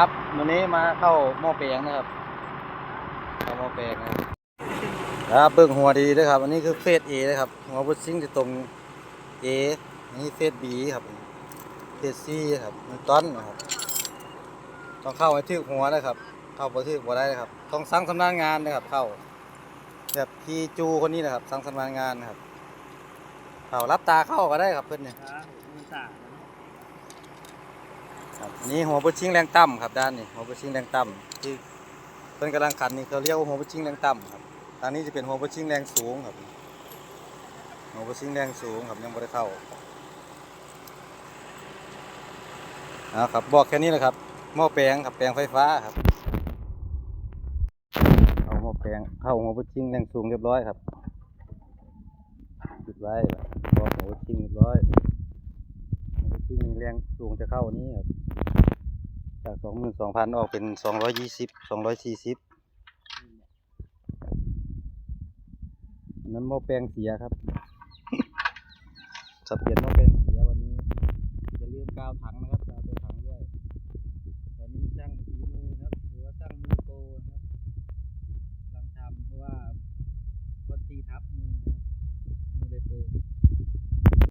ครับวันนี้มาเข้าหม้อแปลงนะครับเข้าหม้อแปลงนะครับครับเบิ่งหัวดีด้วยครับ อันนี้คือเฟสเอนะครับหัวบุชซิ่งจะตรงเอนนี้เฟสบีครับเฟสซีครับมันต้นนะครับต้องเข้าให้ทึกหัวนะครับ เข้าบ่ทึกบ่ได้นะครับ ต้องสั่งสำนักงานนะครับ เข้าแบบพี่จูคนนี้นะครับสั่งสำนักงานนะครับเข้ารับตาเข้าก็ได้ครับเพื่อนเนี่ยมือสา ครับอันนี้หัวบุชิงแรงต่ำครับด้านนี้หัวบุชิงแรงต่ำที่เพิ่นกำลังขันนี่เขาเรียกว่าหัวบุชิงแรงต่ำครับทางนี้จะเป็นหัวบุชิงแรงสูงครับหัวบุชิงแรงสูงครับยังบ่ได้เข้าเอาครับบอกแค่นี้นะครับหม้อแปลงครับแปลงไฟฟ้าครับเอาหม้อแปลงเข้าหัวบุชิงแรงสูงเรียบร้อยครับปิดไว้บอกหัวบุชิงเรียบร้อย แรงสูงจะเข้านี้ครับจากสองหมื่นสองพันออกเป็นสองร้อยยี่สิบสองร้อยสี่สิบนั้นหม้อแปลงเสียครับ สับเปลี่ยนหม้อแปลงเสียวันนี้จะลืมกาวถังนะครับ